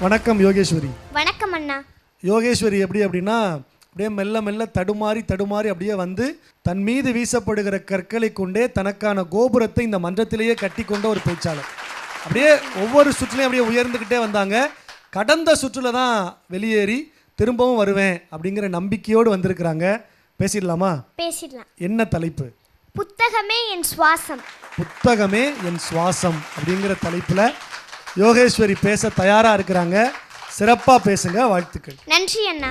வணக்கம் யோகேஸ்வரி. வணக்கம் அண்ணா. யோகேஸ்வரி எப்படி அப்படின்னா அப்படியே மெல்ல மெல்ல தடுமாறி தடுமாறி அப்படியே வந்து தன் மீது வீசப்படுகிற கற்களை கொண்டே தனக்கான கோபுரத்தை இந்த மன்றத்திலேயே கட்டி கொண்ட ஒரு பேச்சாளர். அப்படியே ஒவ்வொரு சுற்றுலையும் அப்படியே உயர்ந்துக்கிட்டே வந்தாங்க. கடந்த சுற்றுல தான் வெளியேறி திரும்பவும் வருவேன் அப்படிங்கிற நம்பிக்கையோடு வந்திருக்கிறாங்க. பேசிடலாமா? பேசிடலாம். என்ன தலைப்பு? புத்தகமே என் சுவாசம். புத்தகமே என் சுவாசம் அப்படிங்கிற தலைப்பில் யோகேஸ்வரி பேச தயாராக இருக்கிறாங்க. சிறப்பாக பேசுங்க வாழ்த்துக்கள். நன்றி அண்ணா.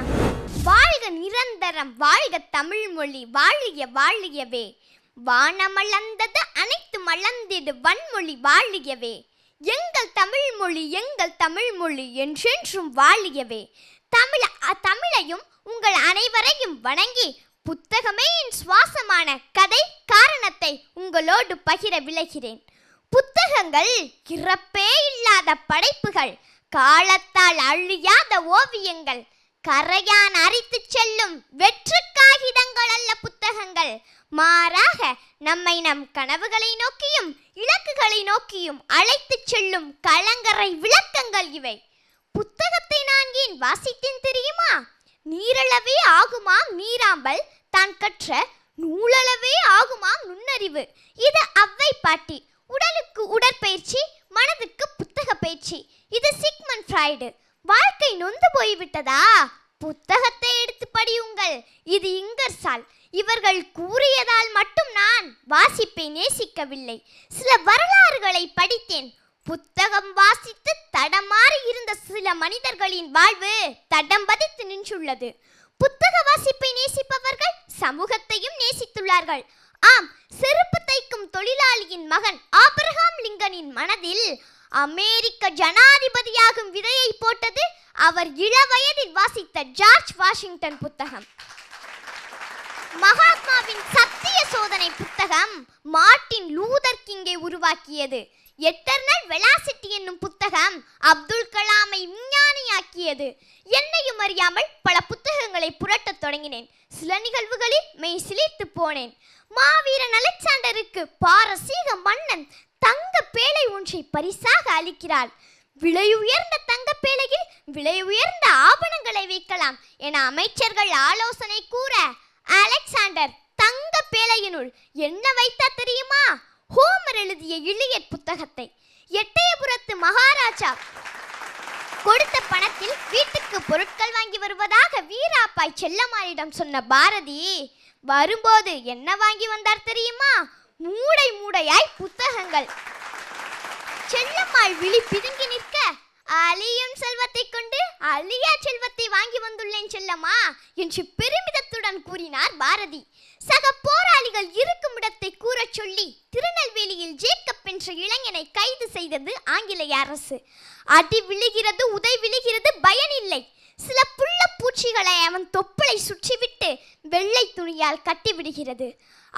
வாழ்க நிரந்தரம் வாழ்க தமிழ் மொழி வாழிய வாழியவே. வானமளந்தது அனைத்து மளந்திடு வன்மொழி வாழியவே. எங்கள் தமிழ் மொழி எங்கள் தமிழ் மொழி என்றென்றும் வாழியவே. தமிழ் தமிழையும் உங்கள் அனைவரையும் வணங்கி புத்தகமே என் சுவாசமான கதை காரணத்தை உங்களோடு பகிர விளைகிறேன் புத்தகங்கள் இறப்பே இல்லாத படைப்புகள் காலத்தால் அழியாத ஓவியங்கள் கரையான் அரித்து செல்லும் வெற்று காகிதங்கள் அல்ல புத்தகங்கள். மாறாக நம்மை நம் கனவுகளை நோக்கியும் இலக்குகளை நோக்கியும் அழைத்துச் செல்லும் கலங்கரை விளக்கங்கள் இவை. புத்தகத்தை நான் ஏன் வாசித்தேன் தெரியுமா? நீரளவே ஆகுமாம் நீராம்பல் தான் கற்ற நூலளவே ஆகுமாம் நுண்ணறிவு. இது அவ்வை பாட்டி உடலுக்கு உடற்பயிற்சி மனதுக்கு புத்தக பயிற்சி. இது சிக்மன் ஃப்ரைடு வாழ்க்கை நொந்து போய்விட்டதா? புத்தகத்தை எடுத்து படியுங்கள். இது இங்கர்சால் இவர்கள் கூறியதால் மட்டும் நான் வாசிப்பை நேசிக்கவில்லை. சில வரலாறுகளை படித்தேன். புத்தகம் வாசித்து தடமாறி இருந்த சில மனிதர்களின் வாழ்வு தடம் பதித்து நின்றுள்ளது. புத்தக வாசிப்பை நேசிப்பவர்கள் சமூகத்தையும் நேசித்துள்ளார்கள். ஆம் செருப்பு தைக்கும் தொழிலாளியின் மகன் ஆபிரகாம் லிங்கனின் மனதில் அமெரிக்க ஜனாதிபதியாகும் விதையை போட்டது அவர் இளவயதில் வாசித்த ஜார்ஜ் வாஷிங்டன் புத்தகம். மகாத்மாவின் சத்திய சோதனை புத்தகம் மார்ட்டின் லூதர் கிங்கை உருவாக்கியது. எட்டர்னல் வெலாசிட்டி என்னும் புத்தகம் அப்துல் கலாமை ஆக்கியது என்னையும் அறியாமல் பல புத்தகங்களை புரட்டத் தொடங்கினேன். சில நிகழ்வுகளில் மெய் சிலிர்த்து போனேன். மாவீரன் அலெக்சாண்டருக்கு பாரசீக மன்னன் தங்க பேழை ஒன்றை பரிசாக அளிக்கிறார் விலை உயர்ந்த தங்க பேழையில் விலை உயர்ந்த ஆபணங்களை வைக்கலாம் என அமைச்சர்கள் ஆலோசனை கூற அலெக்சாண்டர் தங்க பேழையினுள் என்ன வைத்தா தெரியுமா? ஹோமர் எழுதிய இளியட் புத்தகத்தை. எட்டயபுரத்து மகாராஜா கொடுத்த பணத்தில் வீட்டுக்கு பொருட்கள் வாங்கி வருவதாக வீராப்பாய் செல்லம்மாளிடம் சொன்ன பாரதி வரும்போது என்ன வாங்கி வந்தார் தெரியுமா? மூடை மூடையாய் புத்தகங்கள். செல்லம்மாள் விழி பிதுங்கி நிற்க அழியும் செல்வத்தை கொண்டு அழியா செல்வத்தை வாங்கி வந்துள்ளேன் செல்லம்மா என்று பெருமிதத்துடன் கூறினார் பாரதி. சக போராளிகள் இருக்கும் இடத்தை கூறச் சொல்லி திருநெல்வேலியில் ஜேக்கப் என்ற இளைஞனை கைது செய்தது ஆங்கிலேய அரசு. அடி விழுகிறது உதை விழுகிறது பயனில்லை சில புள்ள பூச்சிகளை அவன் தொப்புளை சுற்றிவிட்டு வெள்ளை துணியால் கட்டிவிடுகிறது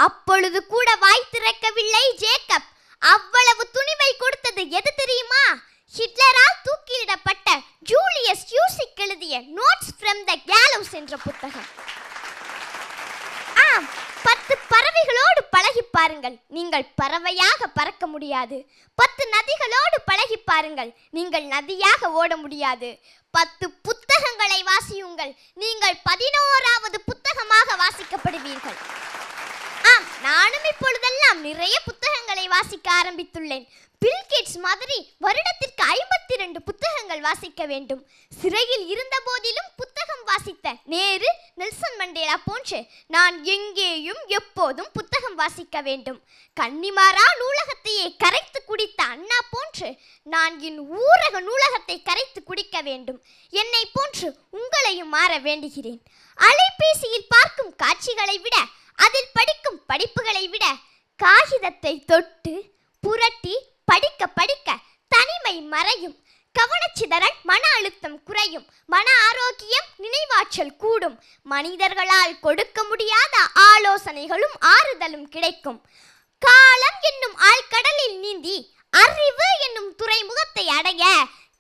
அப்பொழுது கூட வாய் திறக்கவில்லை ஜேக்கப். அவ்வளவு துணிவை கொடுத்தது எது தெரியுமா? ஹிட்லரால் தூக்கிலிடப்பட்ட ஜூலியஸ் யூசிக் எழுதிய நோட்ஸ் ஃப்ரம் த கேலோஸ் என்ற புத்தகம். பத்து பறவைகளோடு பழகி பாருங்கள். நீங்கள் பறவையாக பறக்க முடியாது. பத்து நதிகளோடு பழகி பாருங்கள். நீங்கள் நதியாக ஓட முடியாது. பத்து புத்தகங்களை வாசியுங்கள். நீங்கள் பதினோராவது புத்தகமாக வாசிக்கப்படுவீர்கள். ஆம் நானும் இப்பொழுதெல்லாம் நிறைய புத்தகங்களை வாசிக்க ஆரம்பித்துள்ளேன். பில்கேட்ஸ் மாதிரி வருடத்திற்கு ஐம்பத்தி ரெண்டு புத்தகங்கள் வாசிக்க வேண்டும். சிறையில் இருந்த போதிலும் புத்தகம் வாசித்த நேரு நெல்சன் மண்டேலா போன்று நான் எங்கேயும் எப்போதும் புத்தகம் வாசிக்க வேண்டும். கன்னிமாரா நூலகத்தையே கரைத்து குடித்த அண்ணா போன்று நான் என் ஊரக நூலகத்தை கரைத்து குடிக்க வேண்டும். என்னை போன்று உங்களையும் மாற வேண்டுகிறேன். அலைபேசியில் பார்க்கும் காட்சிகளை விட அதில் படிக்கும் படிப்புகளை விட காகிதத்தை தொட்டு புரட்டி படிக்க படிக்க தனிமை மறையும் கவனச்சிதறல் மன அழுத்தம் குறையும். மன ஆரோக்கியம் நினைவாற்றல் கூடும். மனிதர்களால் கொடுக்க முடியாத ஆலோசனைகளும் ஆறுதலும் கிடைக்கும். காலம் என்னும் ஆழ்கடலில் நீந்தி அறிவு என்னும் துறைமுகத்தை அடைய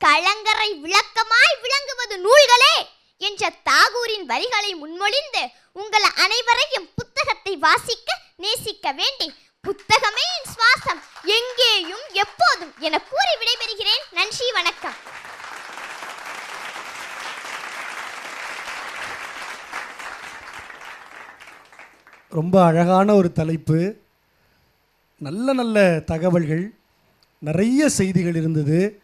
கலங்கரை விளக்கமாய் விளங்குவது நூல்களே என்ற தாகூரின் வரிகளை முன்மொழிந்து உங்கள் அனைவரையும் புத்தகத்தை வாசிக்க நேசிக்க வேண்டி புத்தகமே என் சுவாசம். எங்கேயும் எப்போதும் என கூறி விடைபெறுகிறேன். நன்றி வணக்கம். ரொம்ப அழகான ஒரு தலைப்பு. நல்ல நல்ல தகவல்கள் நிறைய செய்திகள் இருந்தது.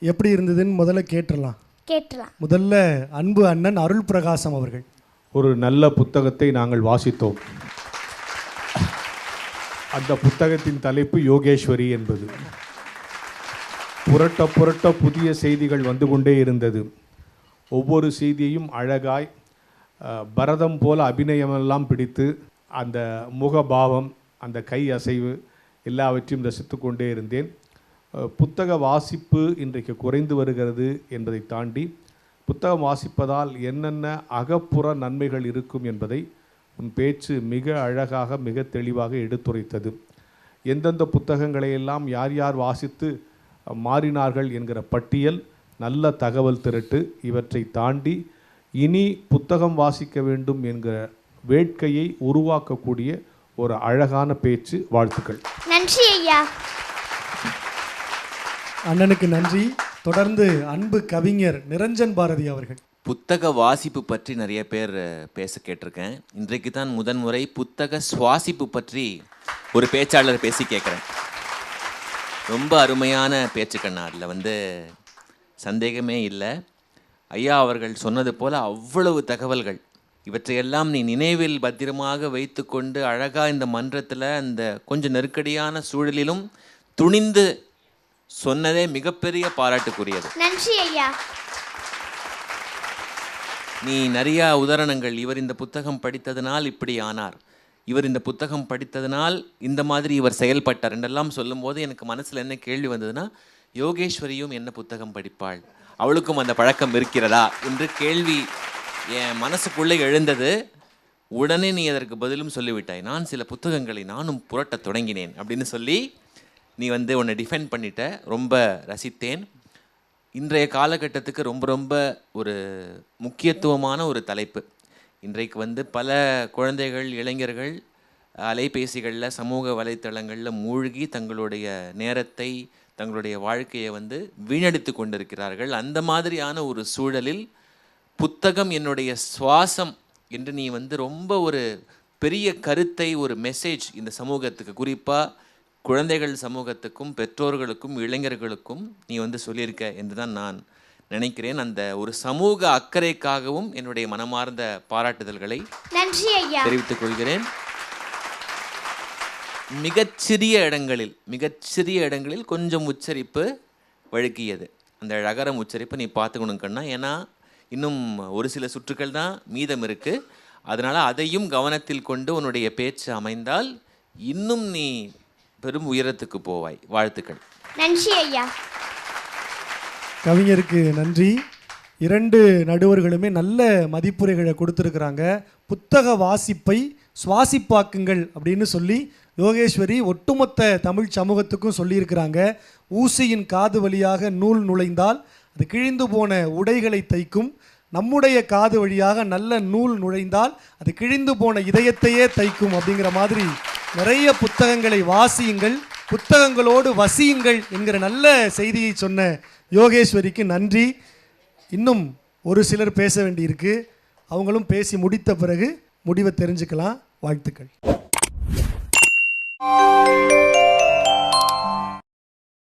எப்படி இருந்ததுன்னு முதல்ல கேட்டுடலாம். கேட்டலாம் முதல்ல அன்பு அண்ணன் அருள் பிரகாசம் அவர்கள். ஒரு நல்ல புத்தகத்தை நாங்கள் வாசித்தோம். அந்த புத்தகத்தின் தலைப்பு யோகேஸ்வரி என்பது. புரட்ட புரட்ட புதிய செய்திகள் வந்து கொண்டே இருந்தது. ஒவ்வொரு செய்தியையும் அழகாய் பரதம் போல அபிநயமெல்லாம் பிடித்து அந்த முகபாவம் அந்த கை அசைவு எல்லாவற்றையும் ரசித்து கொண்டே இருந்தேன். புத்தக வாசிப்பு இன்றைக்கு குறைந்து வருகிறது என்பதை தாண்டி புத்தகம் வாசிப்பதால் என்னென்ன அகப்புற நன்மைகள் இருக்கும் என்பதை உன் பேச்சு மிக அழகாக மிக தெளிவாக எடுத்துரைத்தது. எந்தெந்த புத்தகங்களை எல்லாம் யார் யார் வாசித்து மாறினார்கள் என்கிற பட்டியல் நல்ல தகவல் திரட்டு இவற்றை தாண்டி இனி புத்தகம் வாசிக்க வேண்டும் என்கிற வேட்கையை உருவாக்கக்கூடிய ஒரு அழகான பேச்சு. வாழ்த்துக்கள். நன்றி ஐயா. அண்ணனுக்கு நன்றி. தொடர்ந்து அன்பு கவிஞர் நிரஞ்சன் பாரதி அவர்கள். புத்தக வாசிப்பு பற்றி நிறைய பேர் பேச கேட்டிருக்கேன். இன்றைக்கு தான் முதன்முறை புத்தக சுவாசிப்பு பற்றி ஒரு பேச்சாளர் பேசி கேட்குறேன். ரொம்ப அருமையான பேச்சுக்கண்ணா அதில் வந்து சந்தேகமே இல்லை. ஐயா அவர்கள் சொன்னது போல் அவ்வளவு தகவல்கள். இவற்றையெல்லாம் நீ நினைவில் பத்திரமாக வைத்துக்கொண்டு அழகாக இந்த மன்றத்தில் அந்த கொஞ்சம் நெருக்கடியான சூழலிலும் துணிந்து சொன்னதே மிகப்பெரிய பாராட்டுக்குரியது. நன்றி ஐயா. நீ நிறைய உதாரணங்கள். இவர் இந்த புத்தகம் படித்ததனால் இப்படி ஆனார். இவர் இந்த புத்தகம் படித்ததனால் இந்த மாதிரி இவர் செயல்பட்டார். என்றெல்லாம் சொல்லும்போது எனக்கு மனசில் என்ன கேள்வி வந்ததுன்னா யோகேஸ்வரியும் என்ன புத்தகம் படிப்பாள்? அவளுக்கும் அந்த பழக்கம் இருக்கிறதா? என்று கேள்வி என் மனசுக்குள்ளே எழுந்தது. உடனே நீ அதற்கு பதிலும் சொல்லிவிட்டாய். நான் சில புத்தகங்களை நானும் புரட்டத் தொடங்கினேன் அப்படின்னு சொல்லி நீ வந்து உன்னை டிஃபைன் பண்ணிட்ட. ரொம்ப ரசித்தேன். இன்றைய காலகட்டத்துக்கு ரொம்ப ரொம்ப ஒரு முக்கியத்துவமான ஒரு தலைப்பு. இன்றைக்கு வந்து பல குழந்தைகள் இளைஞர்கள் அலைபேசிகளில் சமூக வலைத்தளங்களில் மூழ்கி தங்களுடைய நேரத்தை தங்களுடைய வாழ்க்கையை வந்து வீணடித்து கொண்டிருக்கிறார்கள். அந்த மாதிரியான ஒரு சூழலில் புத்தகம் என்னுடைய சுவாசம் என்று நீ வந்து ரொம்ப ஒரு பெரிய கருத்தை ஒரு மெசேஜ் இந்த சமூகத்துக்கு குறிப்பாக குழந்தைகள் சமூகத்துக்கும் பெற்றோர்களுக்கும் இளைஞர்களுக்கும் நீ வந்து சொல்லியிருக்க என்று தான் நான் நினைக்கிறேன். அந்த ஒரு சமூக அக்கறைக்காகவும் என்னுடைய மனமார்ந்த பாராட்டுதல்களை நன்றி ஐயா. தெரிவித்துக் கொள்கிறேன். மிகச்சிறிய இடங்களில் மிகச்சிறிய இடங்களில் கொஞ்சம் உச்சரிப்பு வழுக்கியது அந்த ழகரம் உச்சரிப்பு நீ பார்த்துக்கணும் கண்ணா. ஏன்னா இன்னும் ஒரு சில சுற்றுக்கள் தான் மீதம் இருக்கு. அதனால அதையும் கவனத்தில் கொண்டு உன்னுடைய பேச்சு அமைந்தால் இன்னும் நீ பெரும் உயரத்துக்கு போவாய். வாழ்த்துக்கள். நன்றி ஐயா. கவிஞருக்கு நன்றி. இரண்டு நடுவர்களுமே நல்ல மதிப்புரைகளை கொடுத்துருக்குறாங்க. புத்தக வாசிப்பை சுவாசிப்பாக்குங்கள் அப்படின்னு சொல்லி யோகேஸ்வரி ஒட்டுமொத்த தமிழ் சமூகத்துக்கும் சொல்லியிருக்கிறாங்க. ஊசியின் காது வழியாக நூல் நுழைந்தால் அது கிழிந்து போன உடைகளை தைக்கும் நம்முடைய காது வழியாக நல்ல நூல் நுழைந்தால் அது கிழிந்து போன இதயத்தையே தைக்கும் அப்படிங்கிற மாதிரி நிறைய புத்தகங்களை வாசியுங்கள் புத்தகங்களோடு வசியுங்கள் என்கிற நல்ல செய்தியை சொன்ன யோகேஸ்வரிக்கு நன்றி. இன்னும் ஒரு சிலர் பேச வேண்டியிருக்கு. அவங்களும் பேசி முடித்த பிறகு முடிவை தெரிஞ்சுக்கலாம். வாழ்த்துக்கள்.